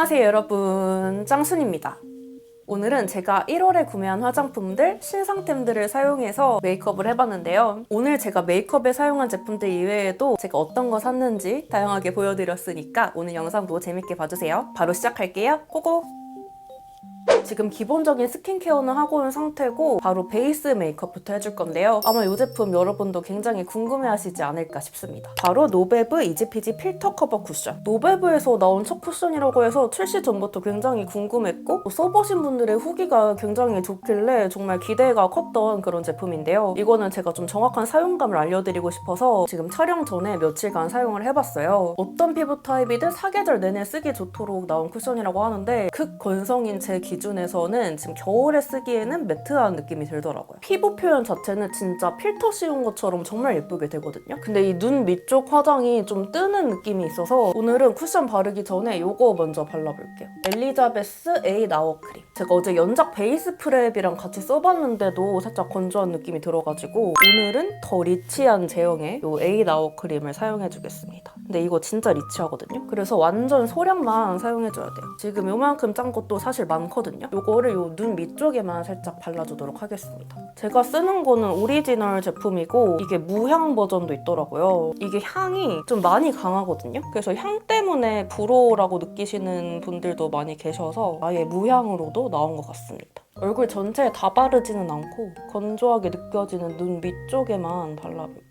안녕하세요 여러분 짱순입니다 오늘은 제가 1월에 구매한 화장품들, 신상템들을 사용해서 메이크업을 해봤는데요. 오늘 제가 메이크업에 사용한 제품들 이외에도 제가 어떤 거 샀는지 다양하게 보여드렸으니까 오늘 영상도 재밌게 봐주세요. 바로 시작할게요. 고고! 지금 기본적인 스킨케어는 하고 온 상태고 바로 베이스 메이크업부터 해줄 건데요. 아마 이 제품 여러분도 굉장히 궁금해하시지 않을까 싶습니다. 바로 노베브 이지피지 필터 커버 쿠션. 노베브에서 나온 첫 쿠션이라고 해서 출시 전부터 굉장히 궁금했고 써보신 분들의 후기가 굉장히 좋길래 정말 기대가 컸던 그런 제품인데요. 이거는 제가 좀 정확한 사용감을 알려드리고 싶어서 지금 촬영 전에 며칠간 사용을 해봤어요. 어떤 피부 타입이든 사계절 내내 쓰기 좋도록 나온 쿠션이라고 하는데 극건성인 제 기준에 서는 지금 겨울에 쓰기에는 매트한 느낌이 들더라고요. 피부 표현 자체는 진짜 필터 씌운 것처럼 정말 예쁘게 되거든요. 근데 이 눈 밑쪽 화장이 좀 뜨는 느낌이 있어서 오늘은 쿠션 바르기 전에 이거 먼저 발라볼게요. 엘리자베스 A 나워 크림. 제가 어제 연작 베이스 프랩이랑 같이 써봤는데도 살짝 건조한 느낌이 들어가지고 오늘은 더 리치한 제형의 이 A 나워 크림을 사용해주겠습니다. 근데 이거 진짜 리치하거든요. 그래서 완전 소량만 사용해줘야 돼요. 지금 요만큼 짠 것도 사실 많거든요. 요거를 요 눈 밑쪽에만 살짝 발라주도록 하겠습니다. 제가 쓰는 거는 오리지널 제품이고 이게 무향 버전도 있더라고요. 이게 향이 좀 많이 강하거든요. 그래서 향 때문에 불호라고 느끼시는 분들도 많이 계셔서 아예 무향으로도 나온 것 같습니다. 얼굴 전체에 다 바르지는 않고 건조하게 느껴지는 눈 밑쪽에만 발라볼게요.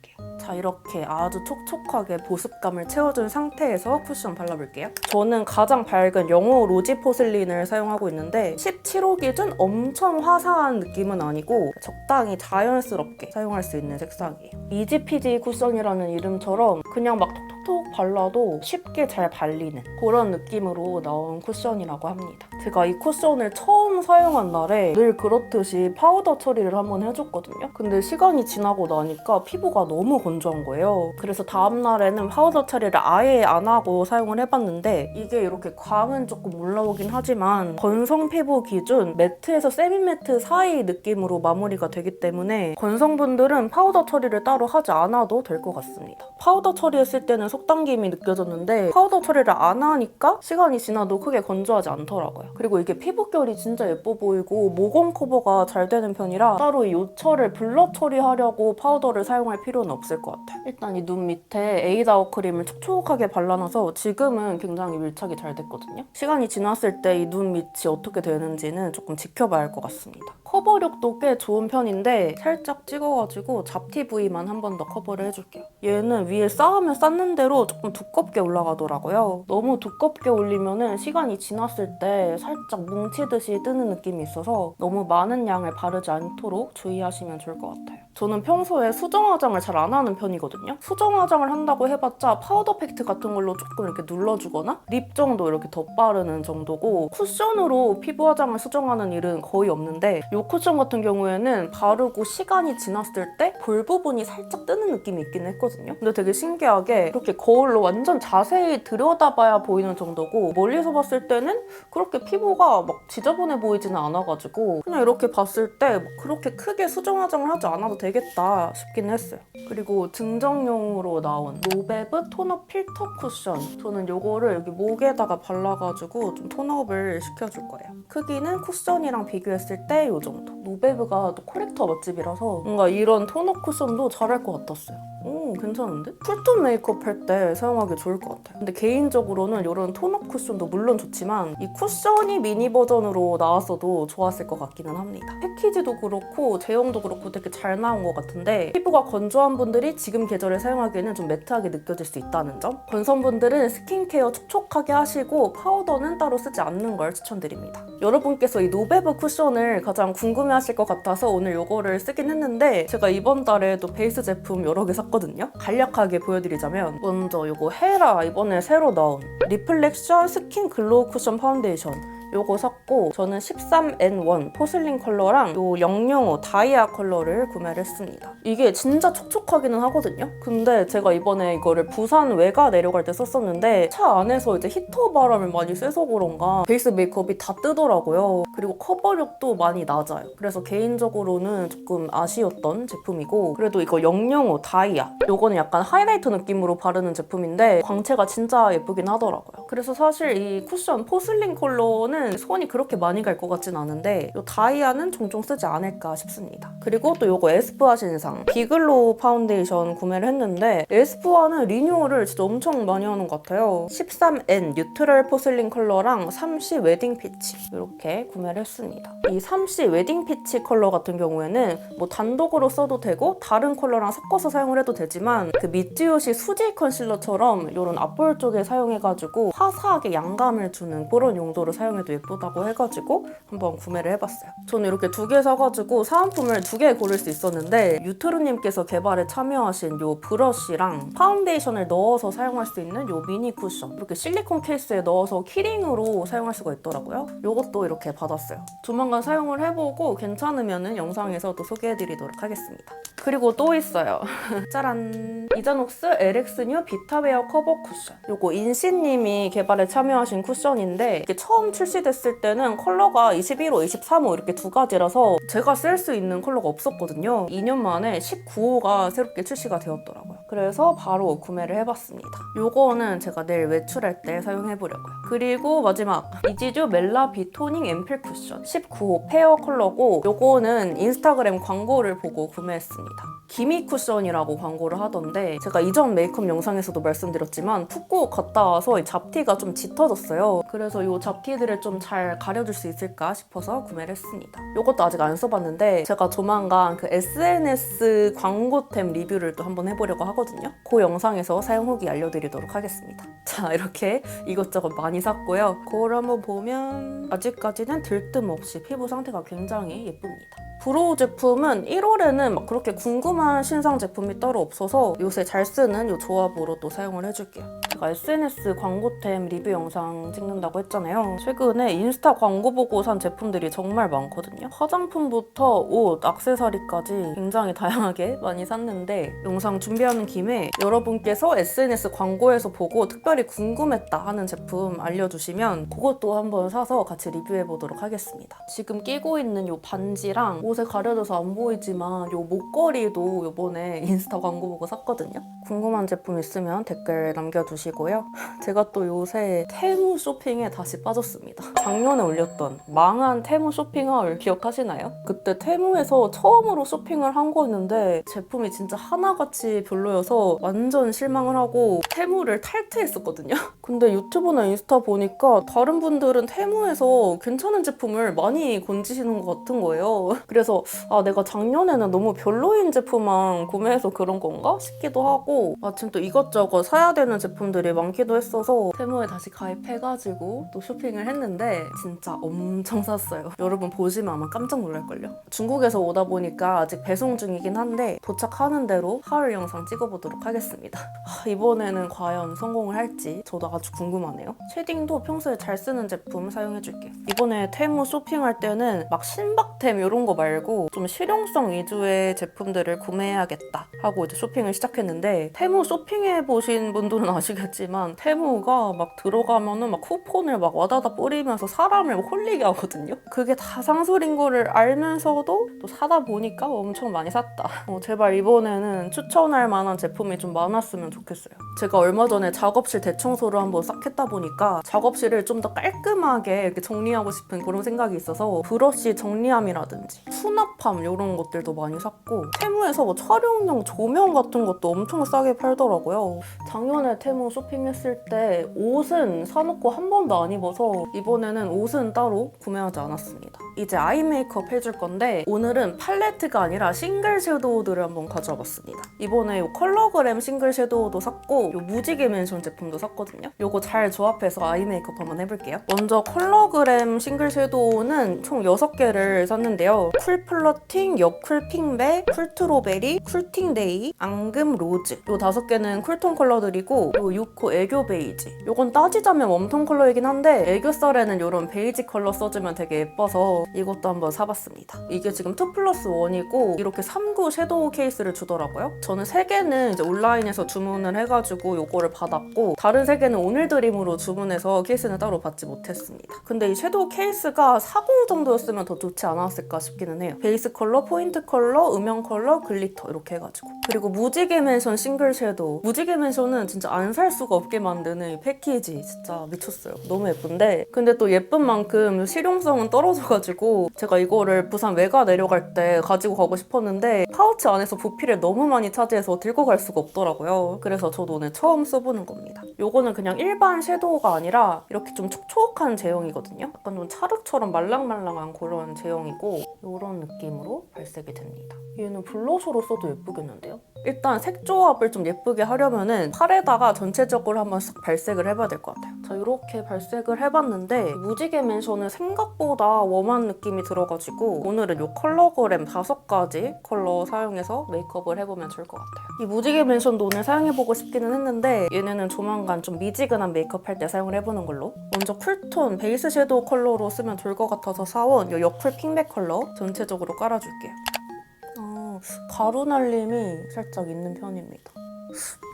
자 이렇게 아주 촉촉하게 보습감을 채워준 상태에서 쿠션 발라볼게요. 저는 가장 밝은 영호 로지 포슬린을 사용하고 있는데 17호 기준 엄청 화사한 느낌은 아니고 적당히 자연스럽게 사용할 수 있는 색상이에요. 이지피지 쿠션이라는 이름처럼 그냥 막 톡톡톡 발라도 쉽게 잘 발리는 그런 느낌으로 나온 쿠션이라고 합니다. 제가 이 쿠션을 처음 사용한 날에 늘 그렇듯이 파우더 처리를 한번 해줬거든요. 근데 시간이 지나고 나니까 피부가 너무 건조 한 거예요. 그래서 다음날에는 파우더 처리를 아예 안 하고 사용을 해봤는데 이게 이렇게 광은 조금 올라오긴 하지만 건성 피부 기준 매트에서 세미 매트 사이 느낌으로 마무리가 되기 때문에 건성분들은 파우더 처리를 따로 하지 않아도 될 것 같습니다. 파우더 처리했을 때는 속당김이 느껴졌는데 파우더 처리를 안 하니까 시간이 지나도 크게 건조하지 않더라고요. 그리고 이게 피부결이 진짜 예뻐 보이고 모공 커버가 잘 되는 편이라 따로 이 요철을 블러 처리하려고 파우더를 사용할 필요는 없을 것 같아요. 일단 이 눈 밑에 에이다워 크림을 촉촉하게 발라놔서 지금은 굉장히 밀착이 잘 됐거든요. 시간이 지났을 때 이 눈 밑이 어떻게 되는지는 조금 지켜봐야 할 것 같습니다. 커버력도 꽤 좋은 편인데 살짝 찍어가지고 잡티 부위만 한 번 더 커버를 해줄게요. 얘는 위에 쌓으면 쌓는 대로 조금 두껍게 올라가더라고요. 너무 두껍게 올리면은 시간이 지났을 때 살짝 뭉치듯이 뜨는 느낌이 있어서 너무 많은 양을 바르지 않도록 주의하시면 좋을 것 같아요. 저는 평소에 수정 화장을 잘 안 하는 편이거든요. 수정 화장을 한다고 해봤자 파우더 팩트 같은 걸로 조금 이렇게 눌러주거나 립 정도 이렇게 덧바르는 정도고 쿠션으로 피부 화장을 수정하는 일은 거의 없는데 이 쿠션 같은 경우에는 바르고 시간이 지났을 때 볼 부분이 살짝 뜨는 느낌이 있긴 했거든요. 근데 되게 신기하게 이렇게 거울로 완전 자세히 들여다봐야 보이는 정도고 멀리서 봤을 때는 그렇게 피부가 막 지저분해 보이지는 않아가지고 그냥 이렇게 봤을 때뭐 그렇게 크게 수정 화장을 하지 않아도 되겠다 싶긴 했어요. 그리고 증정용으로 나온 노베브 톤업 필터 쿠션. 저는 이거를 여기 목에다가 발라가지고 좀 톤업을 시켜줄 거예요. 크기는 쿠션이랑 비교했을 때이 정도. 노베브가 또 코렉터 맛집이라서 뭔가 이런 톤업 쿠션도 잘할 것 같았어요. 오, 괜찮은데? 쿨톤 메이크업 할 때 사용하기 좋을 것 같아요. 근데 개인적으로는 이런 톤업 쿠션도 물론 좋지만 이 쿠션이 미니 버전으로 나왔어도 좋았을 것 같기는 합니다. 패키지도 그렇고 제형도 그렇고 되게 잘 나온 것 같은데 피부가 건조한 분들이 지금 계절에 사용하기에는 좀 매트하게 느껴질 수 있다는 점. 건성분들은 스킨케어 촉촉하게 하시고 파우더는 따로 쓰지 않는 걸 추천드립니다. 여러분께서 이 노베브 쿠션을 가장 궁금해하실 것 같아서 오늘 이거를 쓰긴 했는데 제가 이번 달에 또 베이스 제품 여러 개 샀거든요. 간략하게 보여드리자면 먼저 이거 헤라 이번에 새로 나온 리플렉션 스킨 글로우 쿠션 파운데이션 요거 샀고 저는 13N1 포슬린 컬러랑 요005 다이아 컬러를 구매를 했습니다. 이게 진짜 촉촉하기는 하거든요. 근데 제가 이번에 이거를 부산 외가 내려갈 때 썼었는데 차 안에서 이제 히터 바람을 많이 쐬서 그런가 베이스 메이크업이 다 뜨더라고요. 그리고 커버력도 많이 낮아요. 그래서 개인적으로는 조금 아쉬웠던 제품이고 그래도 이거 005 다이아 요거는 약간 하이라이터 느낌으로 바르는 제품인데 광채가 진짜 예쁘긴 하더라고요. 그래서 사실 이 쿠션 포슬린 컬러는 손이 그렇게 많이 갈 것 같진 않은데 이 다이아는 종종 쓰지 않을까 싶습니다. 그리고 또 요거 에스쁘아 신상 비글로 파운데이션 구매를 했는데 에스쁘아는 리뉴얼을 진짜 엄청 많이 하는 것 같아요. 13N 뉴트럴 포슬린 컬러랑 3C 웨딩 피치 이렇게 구매를 했습니다. 이 3C 웨딩 피치 컬러 같은 경우에는 뭐 단독으로 써도 되고 다른 컬러랑 섞어서 사용을 해도 되지만 그 미쯔요시 수지 컨실러처럼 이런 앞볼 쪽에 사용해가지고 화사하게 양감을 주는 그런 용도로 사용해도 예쁘다고 해가지고 한번 구매를 해봤어요. 저는 이렇게 두 개 사가지고 사은품을 두 개 고를 수 있었는데 유트루님께서 개발에 참여하신 요 브러쉬랑 파운데이션을 넣어서 사용할 수 있는 요 미니 쿠션 이렇게 실리콘 케이스에 넣어서 키링으로 사용할 수가 있더라고요. 요것도 이렇게 받았어요. 조만간 사용을 해보고 괜찮으면 영상에서 또 소개해드리도록 하겠습니다. 그리고 또 있어요. 짜란! 이자녹스 LX 뉴 비타웨어 커버 쿠션. 요거 인씨님이 개발에 참여하신 쿠션인데 이게 처음 출시 됐을 때는 컬러가 21호, 23호 이렇게 두 가지라서 제가 쓸 수 있는 컬러가 없었거든요. 2년 만에 19호가 새롭게 출시가 되었더라고요. 그래서 바로 구매를 해봤습니다. 요거는 제가 내일 외출할 때 사용해보려고요. 그리고 마지막 이지주 멜라 비토닝 앰플 쿠션 19호 페어 컬러고 요거는 인스타그램 광고를 보고 구매했습니다. 기미 쿠션이라고 광고를 하던데 제가 이전 메이크업 영상에서도 말씀드렸지만 푹고 갔다 와서 이 잡티가 좀 짙어졌어요. 그래서 이 잡티들을 좀 잘 가려줄 수 있을까 싶어서 구매를 했습니다. 이것도 아직 안 써봤는데 제가 조만간 그 SNS 광고템 리뷰를 또 한번 해보려고 하거든요. 그 영상에서 사용 후기 알려드리도록 하겠습니다. 자 이렇게 이것저것 많이 샀고요. 그걸 한번 보면 아직까지는 들뜸 없이 피부 상태가 굉장히 예쁩니다. 브로우 제품은 1월에는 막 그렇게 궁금한 신상 제품이 따로 없어서 요새 잘 쓰는 이 조합으로 또 사용을 해줄게요. 제가 SNS 광고템 리뷰 영상 찍는다고 했잖아요. 최근에 인스타 광고 보고 산 제품들이 정말 많거든요. 화장품부터 옷, 액세서리까지 굉장히 다양하게 많이 샀는데 영상 준비하는 김에 여러분께서 SNS 광고에서 보고 특별히 궁금했다 하는 제품 알려주시면 그것도 한번 사서 같이 리뷰해 보도록 하겠습니다. 지금 끼고 있는 이 반지랑 옷에 가려져서 안 보이지만 이 목걸이도 이번에 인스타 광고 보고 샀거든요. 궁금한 제품 있으면 댓글 남겨주시고요. 제가 또 요새 테무 쇼핑에 다시 빠졌습니다. 작년에 올렸던 망한 테무 쇼핑하울 기억하시나요? 그때 테무에서 처음으로 쇼핑을 한 거였는데 제품이 진짜 하나같이 별로여서 완전 실망을 하고 테무를 탈퇴했었거든요. 근데 유튜브나 인스타 보니까 다른 분들은 테무에서 괜찮은 제품을 많이 건지시는 것 같은 거예요. 그래서 아 내가 작년에는 너무 별로인 제품 만 구매해서 그런 건가 싶기도 하고 마침 또 이것저것 사야 되는 제품들이 많기도 했어서 테무에 다시 가입해가지고 또 쇼핑을 했는데 진짜 엄청 샀어요. 여러분 보시면 아마 깜짝 놀랄걸요. 중국에서 오다 보니까 아직 배송 중이긴 한데 도착하는 대로 하울 영상 찍어보도록 하겠습니다. 아, 이번에는 과연 성공을 할지 저도 아주 궁금하네요. 쉐딩도 평소에 잘 쓰는 제품 사용해줄게요. 이번에 테무 쇼핑할 때는 막 신박템 이런 거 말고 좀 실용성 위주의 제품들을 구매해야겠다 하고 이제 쇼핑을 시작했는데 테무 쇼핑해 보신 분들은 아시겠지만 테무가 막 들어가면은 막 쿠폰을 막 와다다 뿌리면서 사람을 막 홀리게 하거든요. 그게 다 상술인 거를 알면서도 또 사다 보니까 엄청 많이 샀다. 어, 제발 이번에는 추천할 만한 제품이 좀 많았으면 좋겠어요. 제가 얼마 전에 작업실 대청소를 한번 싹 했다 보니까 작업실을 좀 더 깔끔하게 이렇게 정리하고 싶은 그런 생각이 있어서 브러쉬 정리함이라든지 수납함 이런 것들도 많이 샀고 테무에서 뭐 촬영용 조명 같은 것도 엄청 싸게 팔더라고요. 작년에 테무 쇼핑했을 때 옷은 사놓고 한 번도 안 입어서 이번에는 옷은 따로 구매하지 않았습니다. 이제 아이 메이크업 해줄 건데 오늘은 팔레트가 아니라 싱글 섀도우들을 한번 가져와 봤습니다. 이번에 요 컬러그램 싱글 섀도우도 샀고 요 무지개 맨션 제품도 샀거든요. 요거 잘 조합해서 아이 메이크업 한번 해볼게요. 먼저 컬러그램 싱글 섀도우는 총 6개를 샀는데요. 쿨 플러팅, 여쿨 핑백, 쿨트로베리, 쿨팅데이, 앙금 로즈 요 다섯 개는 쿨톤 컬러들이고 요 6호 애교 베이지 요건 따지자면 웜톤 컬러이긴 한데 애교살에는 요런 베이지 컬러 써주면 되게 예뻐서 이것도 한번 사봤습니다. 이게 지금 2 플러스 1이고 이렇게 3구 섀도우 케이스를 주더라고요. 저는 3개는 이제 온라인에서 주문을 해가지고 요거를 받았고 다른 3개는 오늘 드림으로 주문해서 케이스는 따로 받지 못했습니다. 근데 이 섀도우 케이스가 4구 정도였으면 더 좋지 않았을까 싶기는 해요. 베이스 컬러, 포인트 컬러, 음영 컬러, 글리터 이렇게 해가지고 그리고 무지개 맨션 싱글 섀도우 무지개 맨션은 진짜 안 살 수가 없게 만드는 이 패키지 진짜 미쳤어요. 너무 예쁜데 근데 또 예쁜 만큼 실용성은 떨어져가지고 제가 이거를 부산 외가 내려갈 때 가지고 가고 싶었는데 파우치 안에서 부피를 너무 많이 차지해서 들고 갈 수가 없더라고요. 그래서 저도 오늘 처음 써보는 겁니다. 요거는 그냥 일반 섀도우가 아니라 이렇게 좀 촉촉한 제형이거든요. 약간 좀 찰흙처럼 말랑말랑한 그런 제형이고 이런 느낌으로 발색이 됩니다. 얘는 블러셔로 써도 예쁘겠는데요? 일단 색 조합을 좀 예쁘게 하려면은 팔에다가 전체적으로 한번 싹 발색을 해봐야 될 것 같아요. 자, 이렇게 발색을 해봤는데 무지개 맨션은 생각보다 웜한 느낌이 들어가지고 오늘은 이 컬러그램 다섯 가지 컬러 사용해서 메이크업을 해보면 좋을 것 같아요. 이 무지개 맨션도 오늘 사용해보고 싶기는 했는데 얘네는 조만간 좀 미지근한 메이크업 할 때 사용을 해보는 걸로 먼저 쿨톤 베이스 섀도우 컬러로 쓰면 좋을 것 같아서 사온 이 여쿨 핑백 컬러 전체적으로 깔아줄게요. 어, 가루 날림이 살짝 있는 편입니다.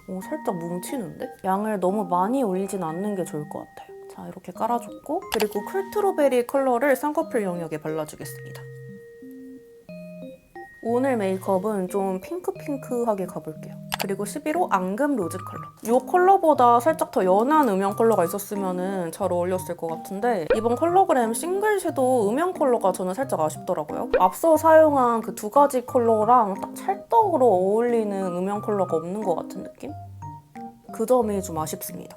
오, 살짝 뭉치는데? 양을 너무 많이 올리진 않는 게 좋을 것 같아요. 자, 이렇게 깔아줬고 그리고 쿨트로베리 컬러를 쌍꺼풀 영역에 발라주겠습니다. 오늘 메이크업은 좀 핑크핑크하게 가볼게요. 그리고 11호 앙금 로즈 컬러. 이 컬러보다 살짝 더 연한 음영 컬러가 있었으면 잘 어울렸을 것 같은데 이번 컬러그램 싱글 섀도우 음영 컬러가 저는 살짝 아쉽더라고요. 앞서 사용한 그 두 가지 컬러랑 딱 찰떡으로 어울리는 음영 컬러가 없는 것 같은 느낌? 그 점이 좀 아쉽습니다.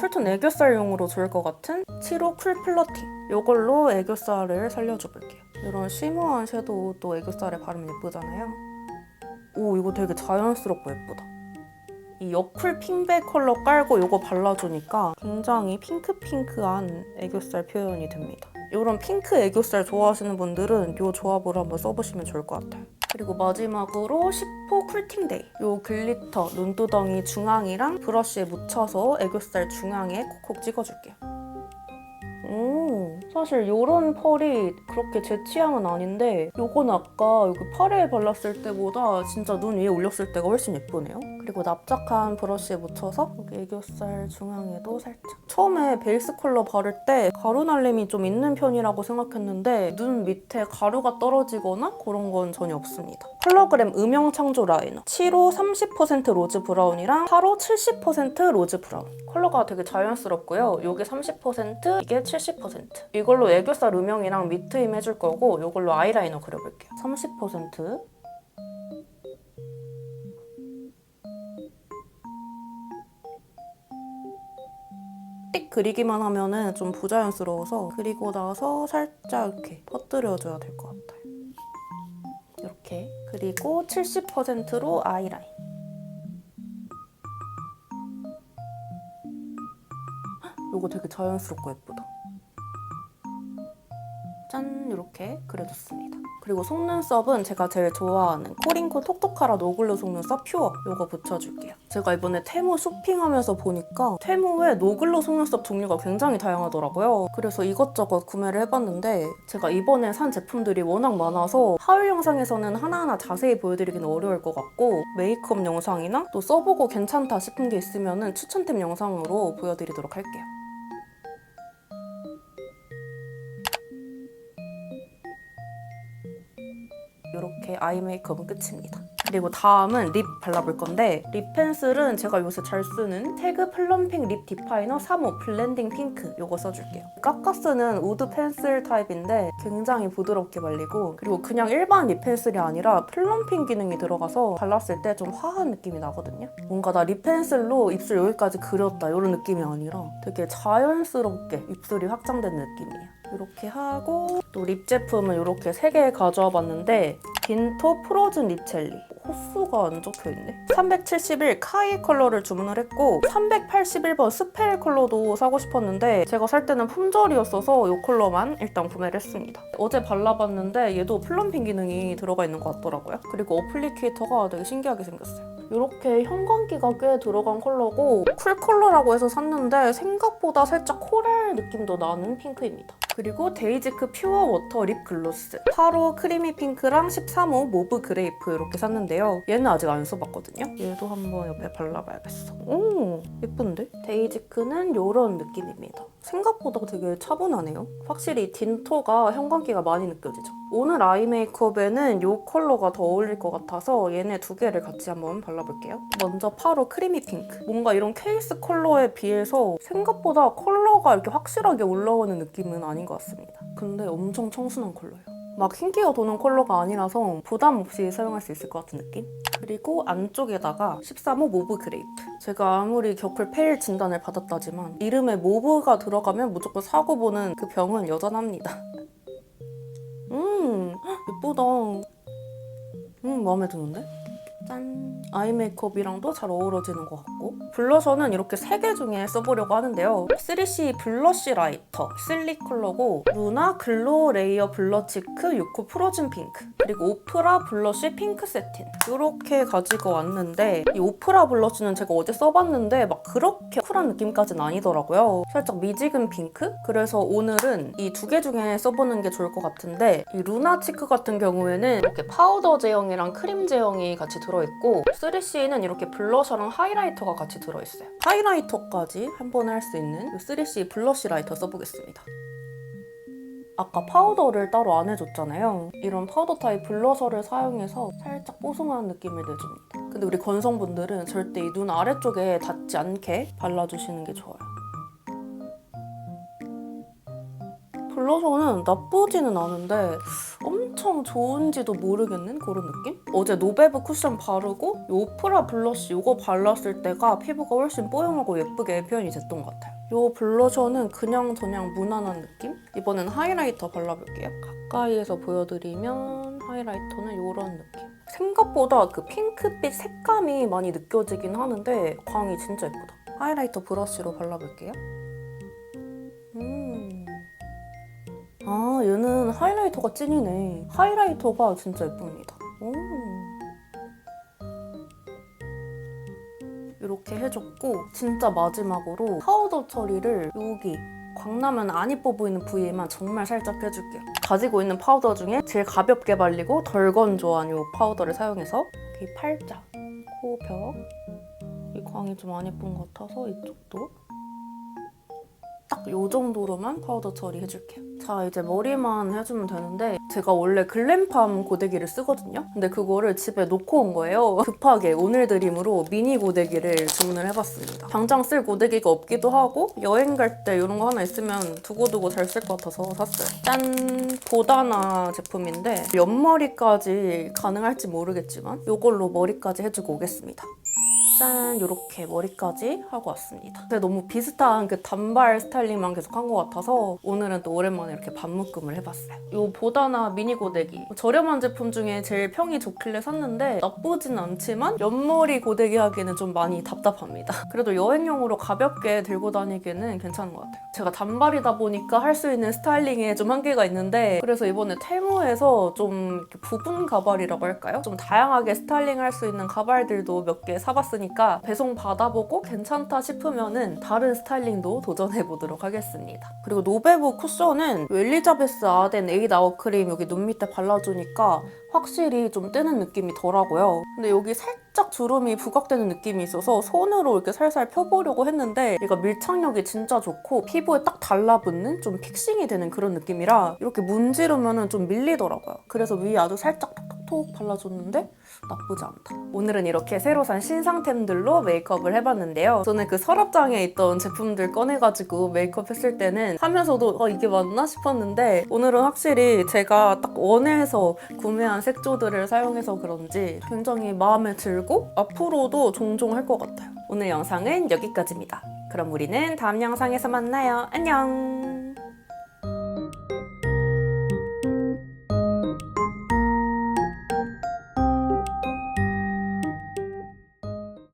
쿨톤 애교살용으로 좋을 것 같은 7호 쿨 플러팅 이걸로 애교살을 살려줘 볼게요. 이런 쉬머한 섀도우도 애교살에 바르면 예쁘잖아요. 오 이거 되게 자연스럽고 예쁘다. 이 여쿨 핑백 컬러 깔고 이거 발라주니까 굉장히 핑크핑크한 애교살 표현이 됩니다. 이런 핑크 애교살 좋아하시는 분들은 이 조합으로 한번 써보시면 좋을 것 같아요. 그리고 마지막으로 10호 쿨팅데이. 이 글리터 눈두덩이 중앙이랑 브러쉬에 묻혀서 애교살 중앙에 콕콕 찍어줄게요. 오, 사실 이런 펄이 그렇게 제 취향은 아닌데 요건 아까 여기 팔에 발랐을 때보다 진짜 눈 위에 올렸을 때가 훨씬 예쁘네요. 그리고 납작한 브러쉬에 묻혀서 여기 애교살 중앙에도 살짝 처음에 베이스 컬러 바를 때 가루 날림이 좀 있는 편이라고 생각했는데 눈 밑에 가루가 떨어지거나 그런 건 전혀 없습니다. 컬러그램 음영 창조 라이너 7호 30% 로즈 브라운이랑 8호 70% 로즈 브라운 컬러가 되게 자연스럽고요. 요게 30% 이게 70% 이걸로 애교살 음영이랑 밑트임 해줄 거고 이걸로 아이라이너 그려볼게요. 30% 띡 그리기만 하면은 좀 부자연스러워서 그리고 나서 살짝 이렇게 퍼뜨려줘야 될 것 같아요. 이렇게 그리고 70%로 아이라인 이거 되게 자연스럽고 예쁘다. 짠 이렇게 그려줬습니다. 그리고 속눈썹은 제가 제일 좋아하는 코링코 톡톡하라 노글로 속눈썹 퓨어 이거 붙여줄게요. 제가 이번에 테무 쇼핑하면서 보니까 테무에 노글로 속눈썹 종류가 굉장히 다양하더라고요. 그래서 이것저것 구매를 해봤는데 제가 이번에 산 제품들이 워낙 많아서 하울 영상에서는 하나하나 자세히 보여드리기는 어려울 것 같고 메이크업 영상이나 또 써보고 괜찮다 싶은 게 있으면 추천템 영상으로 보여드리도록 할게요. 이렇게 아이 메이크업은 끝입니다. 그리고 다음은 립 발라볼 건데 립 펜슬은 제가 요새 잘 쓰는 태그 플럼핑 립 디파이너 3호 블렌딩 핑크 이거 써줄게요. 깎아 쓰는 우드 펜슬 타입인데 굉장히 부드럽게 발리고 그리고 그냥 일반 립 펜슬이 아니라 플럼핑 기능이 들어가서 발랐을 때 좀 화한 느낌이 나거든요. 뭔가 나 립 펜슬로 입술 여기까지 그렸다 이런 느낌이 아니라 되게 자연스럽게 입술이 확장된 느낌이에요. 이렇게 하고 또 립 제품은 이렇게 3개 가져와 봤는데 빈토 프로즌 립 젤리. 호수가 안 적혀있네. 371 카이 컬러를 주문을 했고 381번 스펠 컬러도 사고 싶었는데 제가 살 때는 품절이었어서 이 컬러만 일단 구매를 했습니다. 어제 발라봤는데 얘도 플럼핑 기능이 들어가 있는 것 같더라고요. 그리고 어플리케이터가 되게 신기하게 생겼어요 이렇게 형광기가 꽤 들어간 컬러고 쿨 컬러라고 해서 샀는데 생각보다 살짝 코랄 느낌도 나는 핑크입니다. 그리고 데이지크 퓨어 워터 립 글로스 8호 크리미 핑크랑 13호 모브 그레이프 이렇게 샀는데요. 얘는 아직 안 써봤거든요. 얘도 한번 옆에 발라봐야겠어. 오 예쁜데? 데이지크는 이런 느낌입니다. 생각보다 되게 차분하네요. 확실히 딘토가 형광기가 많이 느껴지죠. 오늘 아이 메이크업에는 이 컬러가 더 어울릴 것 같아서 얘네 두 개를 같이 한번 발라볼게요. 먼저 8호 크리미 핑크. 뭔가 이런 케이스 컬러에 비해서 생각보다 컬러가 이렇게 확실하게 올라오는 느낌은 아닌 것 같습니다. 근데 엄청 청순한 컬러예요. 막 흰기가 도는 컬러가 아니라서 부담 없이 사용할 수 있을 것 같은 느낌? 그리고 안쪽에다가 13호 모브 그레이프. 제가 아무리 겨풀 페일 진단을 받았다지만 이름에 모브가 들어가면 무조건 사고 보는 그 병은 여전합니다. 음, 예쁘다. 음, 마음에 드는데? 짠. 아이 메이크업이랑도 잘 어우러지는 것 같고 블러셔는 이렇게 세 개 중에 써보려고 하는데요 3C 블러쉬 라이터 슬릭 컬러고 루나 글로우 레이어 블러 치크 6호 프로즌 핑크 그리고 오프라 블러쉬 핑크 세틴 이렇게 가지고 왔는데 이 오프라 블러쉬는 제가 어제 써봤는데 막 그렇게 쿨한 느낌까지는 아니더라고요 살짝 미지근 핑크? 그래서 오늘은 이 두 개 중에 써보는 게 좋을 것 같은데 이 루나 치크 같은 경우에는 이렇게 파우더 제형이랑 크림 제형이 같이 들어 있고 3CE는 이렇게 블러셔랑 하이라이터가 같이 들어있어요. 하이라이터까지 한 번에 할 수 있는 이 3CE 블러쉬 라이터 써보겠습니다. 아까 파우더를 따로 안 해줬잖아요. 이런 파우더 타입 블러셔를 사용해서 살짝 뽀송한 느낌을 내줍니다. 근데 우리 건성분들은 절대 이 눈 아래쪽에 닿지 않게 발라주시는 게 좋아요. 블러셔는 나쁘지는 않은데 엄 청 좋은지도 모르겠는 그런 느낌? 어제 노베브 쿠션 바르고 이 오프라 블러쉬 이거 발랐을 때가 피부가 훨씬 뽀용하고 예쁘게 표현이 됐던 것 같아요. 이 블러셔는 그냥 저냥 무난한 느낌? 이번엔 하이라이터 발라볼게요. 가까이에서 보여드리면 하이라이터는 이런 느낌. 생각보다 그 핑크빛 색감이 많이 느껴지긴 하는데 광이 진짜 예쁘다. 하이라이터 브러쉬로 발라볼게요. 아, 얘는 하이라이터가 찐이네. 하이라이터가 진짜 예쁩니다. 오. 이렇게 해줬고 진짜 마지막으로 파우더 처리를 여기 광나면 안 이뻐 보이는 부위에만 정말 살짝 해줄게요. 가지고 있는 파우더 중에 제일 가볍게 발리고 덜 건조한 이 파우더를 사용해서 여기 팔자, 코벽 이 광이 좀 안 예쁜 것 같아서 이쪽도 딱 이 정도로만 파우더 처리해줄게요. 자 이제 머리만 해주면 되는데 제가 원래 글램팜 고데기를 쓰거든요. 근데 그거를 집에 놓고 온 거예요. 급하게 오늘 드림으로 미니 고데기를 주문을 해봤습니다. 당장 쓸 고데기가 없기도 하고 여행 갈 때 이런 거 하나 있으면 두고두고 잘 쓸 것 같아서 샀어요. 짠! 보다나 제품인데 옆머리까지 가능할지 모르겠지만 이걸로 머리까지 해주고 오겠습니다. 짠 이렇게 머리까지 하고 왔습니다. 근데 너무 비슷한 그 단발 스타일링만 계속 한 것 같아서 오늘은 또 오랜만에 이렇게 반묶음을 해봤어요. 이 보다나 미니 고데기 저렴한 제품 중에 제일 평이 좋길래 샀는데 나쁘진 않지만 옆머리 고데기 하기에는 좀 많이 답답합니다. 그래도 여행용으로 가볍게 들고 다니기에는 괜찮은 것 같아요. 제가 단발이다 보니까 할 수 있는 스타일링에 좀 한계가 있는데 그래서 이번에 테무에서 좀 부분 가발이라고 할까요? 좀 다양하게 스타일링 할 수 있는 가발들도 몇 개 사봤으니 까 배송 받아보고 괜찮다 싶으면은 다른 스타일링도 도전해 보도록 하겠습니다. 그리고 노베브 쿠션은 웰리자베스 아덴 에이드 아워 크림 여기 눈 밑에 발라주니까 확실히 좀 뜨는 느낌이 덜하고요. 근데 여기 살짝 주름이 부각되는 느낌이 있어서 손으로 이렇게 살살 펴보려고 했는데 얘가 밀착력이 진짜 좋고 피부에 딱 달라붙는 좀 픽싱이 되는 그런 느낌이라 이렇게 문지르면 좀 밀리더라고요. 그래서 위에 아주 살짝 톡톡 발라줬는데 나쁘지 않다. 오늘은 이렇게 새로 산 신상템들로 메이크업을 해봤는데요. 저는 그 서랍장에 있던 제품들 꺼내가지고 메이크업 했을 때는 하면서도 어, 이게 맞나 싶었는데 오늘은 확실히 제가 딱 원해서 구매한 색조들을 사용해서 그런지 굉장히 마음에 들고 앞으로도 종종 할 것 같아요. 오늘 영상은 여기까지입니다. 그럼 우리는 다음 영상에서 만나요. 안녕!